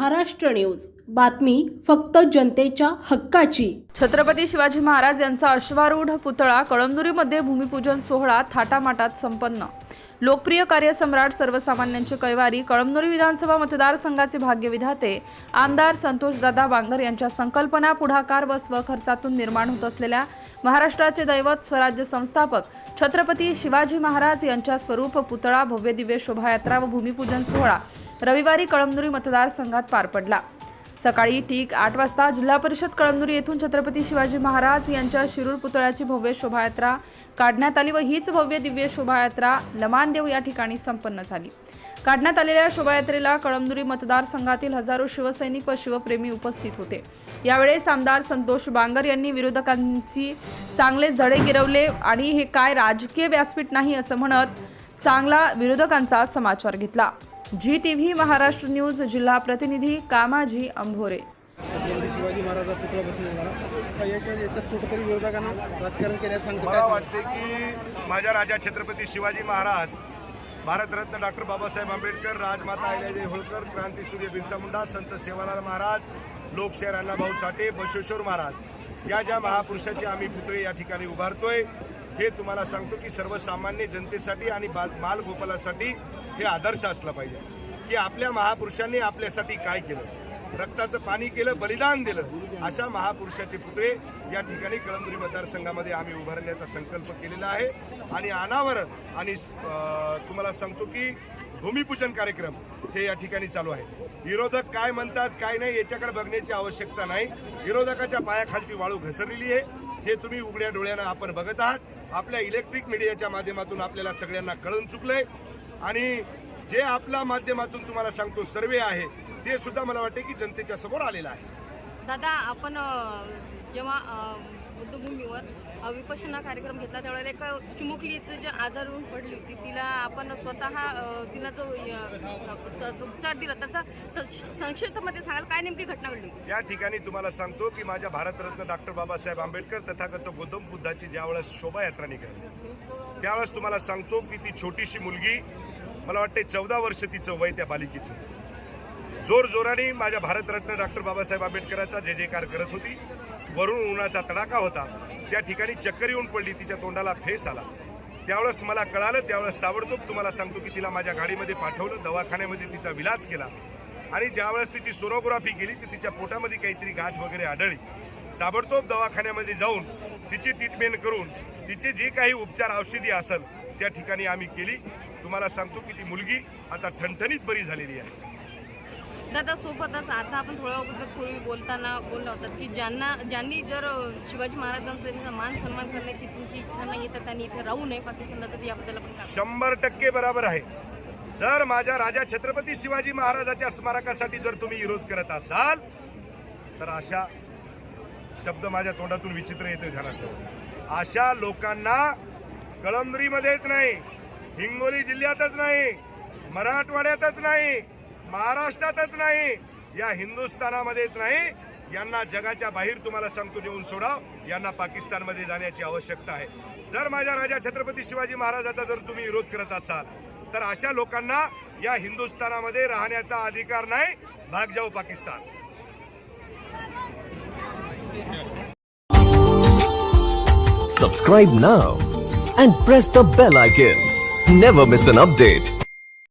Maharashtra news. बातमी फक्त जनतेच्या हक्काची. छत्रपती शिवाजी महाराज यांचा अश्वारूढ पुतळा कळमनुरीमध्ये भूमिपूजन सोहळा थाटामाटात संपन्न. लोकप्रिय कार्यसम्राट सर्वसामान्यांची कैवारी कळमनुरी विधानसभा मतदारसंघाचे भाग्यविधाते आमदार संतोषदादा बांगर यांच्या संकल्पना पुढाकार व स्वखर्चातून निर्माण होत असलेल्या महाराष्ट्राचे दैवत स्वराज्य संस्थापक छत्रपती शिवाजी महाराज यांच्या स्वरूप पुतळा भव्य दिव्य शोभायात्रा व भूमिपूजन सोहळा रविवारी कळमनुरी मतदारसंघात पार पडला. सकाळी ठीक आठ वाजता जिल्हा परिषद कळमनुरी येथून छत्रपती शिवाजी महाराज यांच्या शिरूर पुतळ्याची भव्य शोभायात्रा काढण्यात आली व हीच भव्य दिव्य शोभायात्रा लमानदेव या ठिकाणी संपन्न झाली. काढण्यात आलेल्या शोभायात्रेला कळमनुरी मतदारसंघातील हजारो शिवसैनिक व शिवप्रेमी उपस्थित होते. यावेळेस आमदार संतोष बांगर यांनी विरोधकांची चांगले जडे गिरवले आणि हे काय राजकीय व्यासपीठ नाही असं म्हणत चांगला विरोधकांचा समाचार घेतला. जी टीव्ही महाराष्ट्र न्यूज जिल्हा प्रतिनिधी कामाजी अंभोरे. छत्रपती शिवाजी महाराजा पुतळा याच्या याच्यात कुठंतरी विरोधकांना राजकारण केल्याचं सांगतो मला वाटते की माझ्या राजा छत्रपती शिवाजी महाराज भारतरत्न डॉक्टर बाबासाहेब आंबेडकर राजमाता अहिल्यादेवी होळकर क्रांतीसूर्य बिरसा मुंडा संत सेवालाल महाराज लोकशाहीर अण्णाभाऊ साठे बसवेश्वर महाराज या ज्या महापुरुषाचे आम्ही पुतळे या ठिकाणी उभारतोय हे तुम्हाला सांगतो की सर्वसामान्य जनतेसाठी आणि बाल बालगोपालासाठी हे आदर्श असला पाहिजे. की आपल्या महापुरुषांनी आपल्यासाठी काय केलं? रक्ताचं पाणी केलं बलिदान दिलं अशा महापुरुषाचे पुतळे या ठिकाणी कळमनुरी मतदारसंघामध्ये आम्ही उभारण्याचा संकल्प केलेला आहे. आणि अनावर आणि तुम्हाला सांगतो की भूमिपूजन कार्यक्रम हे या ठिकाणी चालू आहे. विरोधक काय म्हणतात काय नाही याच्याकडे बघण्याची आवश्यकता नाही. विरोधकाच्या पायाखालची वाळू घसरलेली आहे. हे तुम्ही उघड्या डोळ्यानं आपण बघत आहात. आपल्या इलेक्ट्रिक मीडियाच्या माध्यमातून आपल्याला सगळ्यांना कळून चुकलंय. आणि जे आपल्या माध्यमातून तुम्हाला सांगतो सर्वे आहे ते सुद्धा मला वाटते की जनतेच्या समोर आलेलं आहे. दादा आपण जेव्हा बुद्धभूमीवर अ, विपश्यना कार्यक्रम घेतला. त्यावेळेला एका चिमुकलीचं जे आजार होऊन पडली होती तिला आपण स्वतः तिला जो उपचार दिला त्याचा संक्षिप्तमध्ये सांगाल काय नेमकी घटना घडली या ठिकाणी तुम्हाला सांगतो की माझ्या भारतरत्न डॉक्टर बाबासाहेब आंबेडकर तथागत गौतम बुद्धाची ज्यावेळेस शोभायात्रा निघाली त्यावेळेस तुम्हाला सांगतो की ती छोटीशी मुलगी मला वाटते चौदा वर्ष तिचं वय त्या बालिकेचं. जोर जोराने माझ्या भारतरत्न डॉक्टर बाबासाहेब आंबेडकरांचा जय जयकार करत होती वरून उन्हाचा तडाखा होता त्या ठिकाणी चक्कर येऊन पडली तिच्या तोंडाला फेस आला. त्यावेळेस मला कळालं त्यावेळेस ताबडतोब तुम्हाला सांगतो की तिला माझ्या गाडीमध्ये पाठवलं दवाखान्यामध्ये तिचा विलाज केला. आणि ज्यावेळेस तिची सोनोग्राफी केली तर तिच्या पोटामध्ये काहीतरी गाठ वगैरे आढळली. ताबडतोब दवाखान्यामध्ये जाऊन तिची ट्रीटमेंट करून तिचे जे काही उपचार औषधी असेल त्या ठिकाणी आम्ही केली. तुम्हाला सांगतो की ती मुलगी आता ठणठणीत बरी झालेली आहे. दादा सोबतच आता आपण थोड्या अगोदर पूर्वी बोलताना बोलला होतात की ज्यांना ज्यांनी जर शिवाजी महाराजांचा मान सन्मान करण्याची तुमची इच्छा नाही तर त्यांनी इथे राहू नये पाकिस्तानला तर याबद्दल आपण शंभर टक्के बराबर आहे. जर माझ्या राजा छत्रपती शिवाजी महाराजाच्या स्मारकासाठी जर तुम्ही विरोध करत असाल तर अशा शब्द माझ्या तोंडातून विचित्र येतो ध्यानात अशा लोकांना कळमनुरीमध्येच नाही हिंगोली जिल्ह्यातच नाही मराठवाड्यातच नाही महाराष्ट्रातच नाही या हिंदुस्थानामध्येच नाही. यांना जगाच्या बाहेर तुम्हाला सांगतो देऊन सोडाव. यांना पाकिस्तानमध्ये जाण्याची आवश्यकता आहे. जर माझ्या राजा छत्रपती शिवाजी महाराजाचा जर तुम्ही विरोध करत असाल तर अशा लोकांना या हिंदुस्थानामध्ये राहण्याचा अधिकार नाही. भाग जाऊ Pakistan. Subscribe now and press the bell icon. Never miss an update.